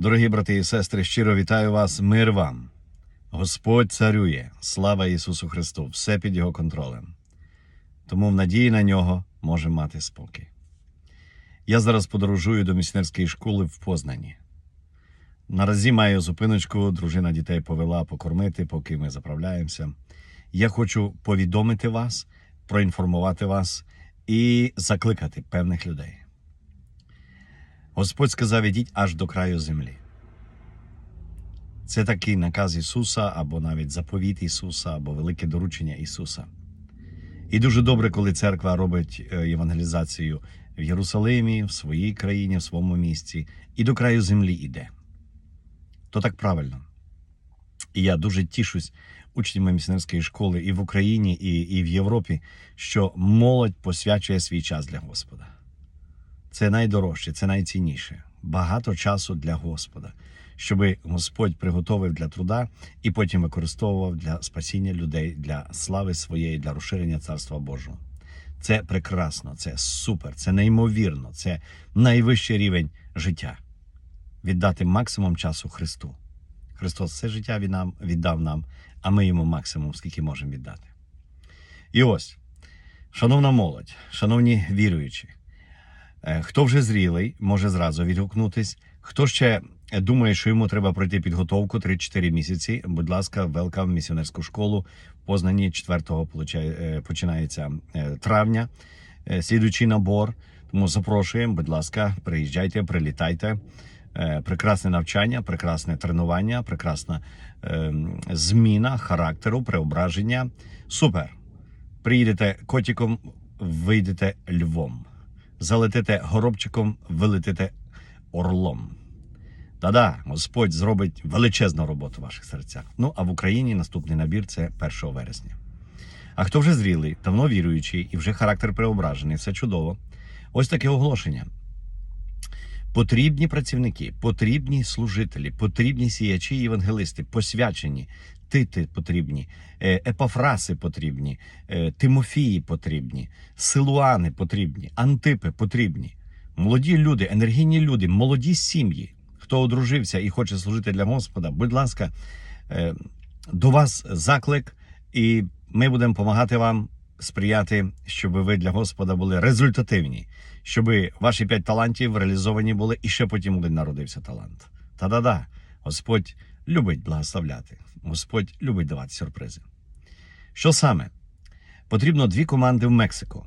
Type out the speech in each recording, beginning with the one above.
Дорогі брати і сестри, щиро вітаю вас, мир вам. Господь царює, слава Ісусу Христу, все під Його контролем. Тому в надії на нього може мати спокій. Я зараз подорожую до місіонерської школи в Познані. Наразі маю зупиночку, дружина дітей повела покормити, поки ми заправляємося. Я хочу повідомити вас, проінформувати вас і закликати певних людей. Господь сказав: ідіть аж до краю землі. Це такий наказ Ісуса, або навіть заповіт Ісуса, або велике доручення Ісуса. І дуже добре, коли церква робить е, евангелізацію в Єрусалимі, в своїй країні, в своєму місті, і до краю землі йде. То так правильно. І я дуже тішусь учнями місіонерської школи і в Україні, і, і в Європі, що молодь посвячує свій час для Господа. Це найдорожче, це найцінніше. Багато часу для Господа, щоб Господь приготовив для труда і потім використовував для спасіння людей, для слави своєї, для розширення Царства Божого. Це прекрасно, це супер, це неймовірно, це найвищий рівень життя. Віддати максимум часу Христу. Христос все життя він нам віддав нам, а ми йому максимум, скільки можемо віддати. І ось, шановна молодь, шановні віруючі, Хто вже зрілий, може зразу відгукнутись. Хто ще думає, що йому треба пройти підготовку 3-4 місяці, будь ласка, велкам в місіонерську школу. Познані 4-го е, починається е, травня, е, слідуючий набор. Тому запрошуємо, будь ласка, приїжджайте, прилітайте. Е, Прекрасне навчання, прекрасне тренування, прекрасна е, зміна характеру, преображення. Супер! Приїдете котиком, вийдете львом залетите горобчиком, вилетите орлом. Та-да, Господь зробить величезну роботу в ваших серцях. Ну а в Україні наступний набір це 1 вересня. А хто вже зрілий, давно віруючий і вже характер преображений, все чудово. Ось таке оголошення. Потрібні працівники, потрібні служителі, потрібні сіячі і євангелисти, посвячені, тити потрібні, е, епафраси потрібні, е, Тимофії потрібні, силуани потрібні, антипи потрібні. Молоді люди, енергійні люди, молоді сім'ї. Хто одружився і хоче служити для Господа, будь ласка, е, до вас заклик, і ми будемо допомагати вам сприяти, щоб ви для Господа були результативні, щоб ваші п'ять талантів реалізовані були, і ще потім один народився талант. Та-да-да, Господь любить благословляти. Господь любить давати сюрпризи. Що саме? Потрібно дві команди в Мексику.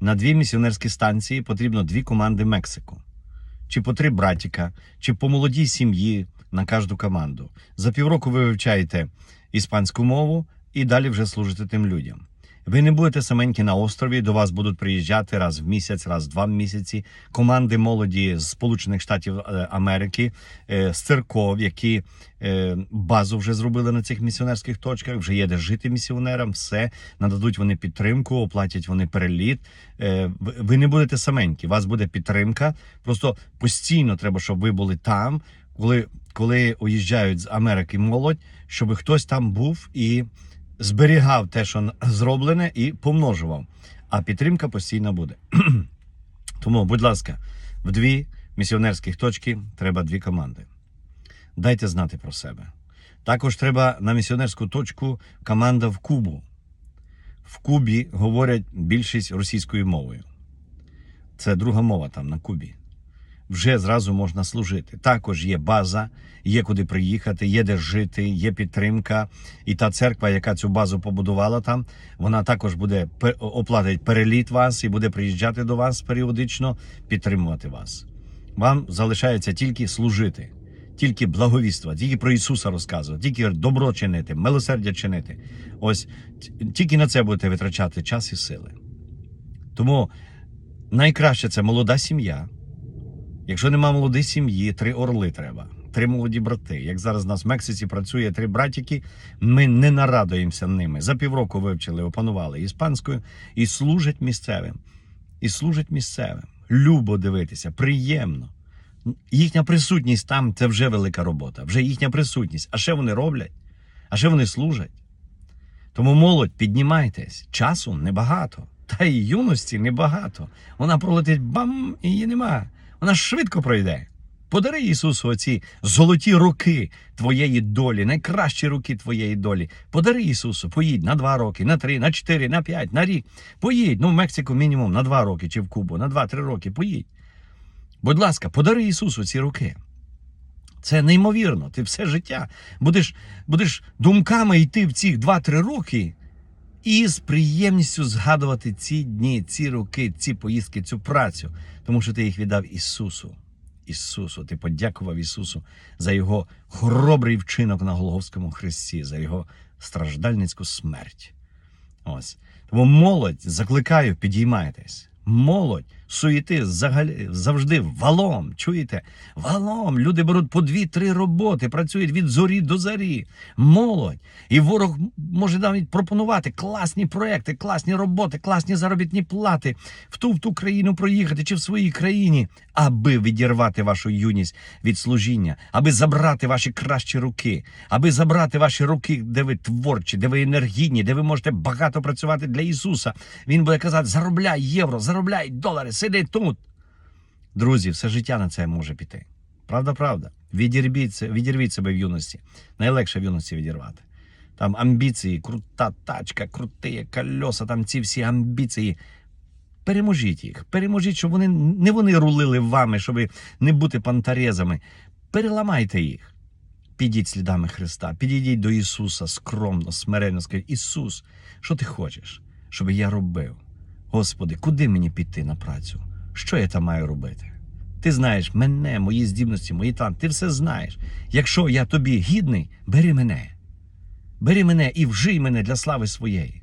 На дві місіонерські станції потрібно дві команди Мексику. Чи по три братіка, чи по молодій сім'ї на кожну команду. За півроку ви вивчаєте іспанську мову і далі вже служите тим людям. Ви не будете саменькі на острові, до вас будуть приїжджати раз в місяць, раз в два місяці команди молоді з Сполучених Штатів е, Америки, е, з церков, які е, базу вже зробили на цих місіонерських точках. Вже є де жити місіонерам. Все нададуть вони підтримку, оплатять вони переліт. Ви- не будете саменькі, вас буде підтримка. Просто постійно треба, щоб ви були там, коли, коли уїжджають з Америки молодь, щоб хтось там був і зберігав те, що зроблене, і помножував. А підтримка постійно буде. Тому, будь ласка, в дві місіонерських точки треба дві команди. Дайте знати про себе. Також треба на місіонерську точку команда в Кубу. В Кубі говорять більшість російською мовою. Це друга мова там на Кубі. Вже зразу можна служити. Також є база, є куди приїхати, є де жити, є підтримка. І та церква, яка цю базу побудувала там, вона також буде оплатить переліт вас і буде приїжджати до вас періодично, підтримувати вас. Вам залишається тільки служити, тільки благовіство, тільки про Ісуса розказувати, тільки добро чинити, милосердя чинити. Ось тільки на це будете витрачати час і сили. Тому найкраще це молода сім'я. Якщо нема молодої сім'ї, три орли треба, три молоді брати. Як зараз у нас в Мексиці працює три братіки, ми не нарадуємося ними. За півроку вивчили, опанували іспанською і служать місцевим. І служать місцевим. Любо дивитися, приємно. Їхня присутність там це вже велика робота, вже їхня присутність. А ще вони роблять, а ще вони служать. Тому молодь, піднімайтесь, часу небагато. Та й юності небагато. Вона пролетить бам, і її нема. Вона швидко пройде. Подари Ісусу оці золоті руки твоєї долі, найкращі руки твоєї долі. Подари Ісусу, поїдь на два роки, на три, на чотири, на п'ять, на рік. Поїдь. Ну, в Мексику мінімум на два роки чи в Кубу, на два-три роки. Поїдь. Будь ласка, подари Ісусу ці руки. Це неймовірно. Ти все життя будеш, будеш думками йти в ці 2-3 роки і з приємністю згадувати ці дні, ці роки, ці поїздки, цю працю, тому що ти їх віддав Ісусу. Ісусу, ти подякував Ісусу за Його хоробрий вчинок на Голговському хресті, за Його страждальницьку смерть. Ось. Тому молодь, закликаю, підіймайтесь. Молодь, суєти взагалі завжди валом. Чуєте? Валом. Люди беруть по дві-три роботи, працюють від зорі до зарі. Молодь. І ворог може навіть пропонувати класні проекти, класні роботи, класні заробітні плати в ту в ту країну проїхати чи в своїй країні, аби відірвати вашу юність від служіння, аби забрати ваші кращі руки, аби забрати ваші руки, де ви творчі, де ви енергійні, де ви можете багато працювати для Ісуса. Він буде казати: заробляй євро, заробляй долари, сиди тут. Друзі, все життя на це може піти. Правда, правда. Відірвіть, відірвіть себе в юності. Найлегше в юності відірвати. Там амбіції, крута тачка, круті кольоса, там ці всі амбіції. Переможіть їх, переможіть, щоб вони не вони рулили вами, щоб не бути пантарезами. Переламайте їх. Підіть слідами Христа, підійдіть до Ісуса скромно, смиренно, скажіть, Ісус, що ти хочеш, щоб я робив? Господи, куди мені піти на працю? Що я там маю робити? Ти знаєш мене, мої здібності, мої таланти, ти все знаєш. Якщо я тобі гідний, бери мене. Бери мене і вжий мене для слави своєї.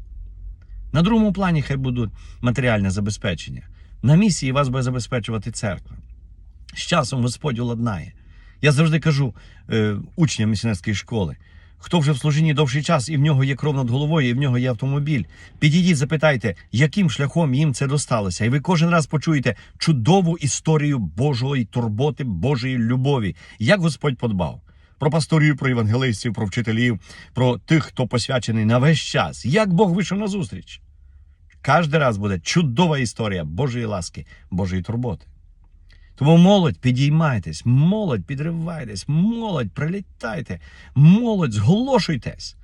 На другому плані хай будуть матеріальне забезпечення. На місії вас буде забезпечувати церква. З часом Господь уладнає. Я завжди кажу е, учням місіонерської школи: хто вже в служінні довший час, і в нього є кров над головою, і в нього є автомобіль. Підійдіть, запитайте, яким шляхом їм це досталося. І ви кожен раз почуєте чудову історію Божої турботи, Божої любові, як Господь подбав. Про пасторів, про євангелистів, про вчителів, про тих, хто посвячений на весь час. Як Бог вийшов на зустріч. Кожен раз буде чудова історія Божої ласки, Божої турботи. Тому молодь, підіймайтесь, молодь, підривайтесь, молодь, прилітайте, молодь, зголошуйтесь.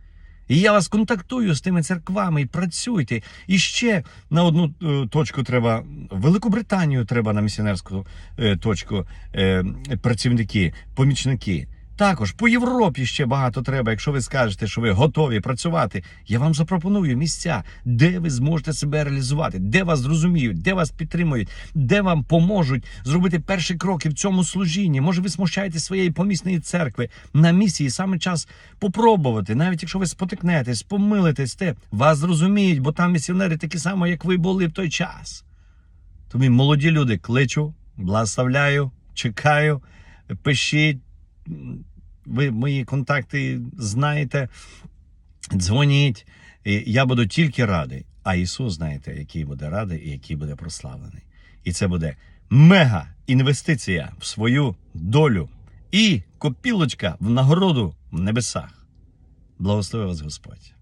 І я вас контактую з тими церквами і працюйте. І ще на одну е, точку треба Велику Британію треба на місіонерську е, точку е, працівники, помічники. Також по Європі ще багато треба. Якщо ви скажете, що ви готові працювати, я вам запропоную місця, де ви зможете себе реалізувати, де вас зрозуміють, де вас підтримують, де вам поможуть зробити перші кроки в цьому служінні. Може, ви смущаєтесь своєї помісної церкви на місії. Саме час попробувати, навіть якщо ви спотикнетесь, помилитесь, те вас зрозуміють, бо там місіонери такі самі, як ви були в той час. Тому молоді люди кличу, благословляю, чекаю, пишіть. Ви мої контакти знаєте, дзвоніть. Я буду тільки радий. А Ісус, знаєте, який буде радий і який буде прославлений. І це буде мега інвестиція в свою долю і копілочка в нагороду в небесах. Благослови вас Господь.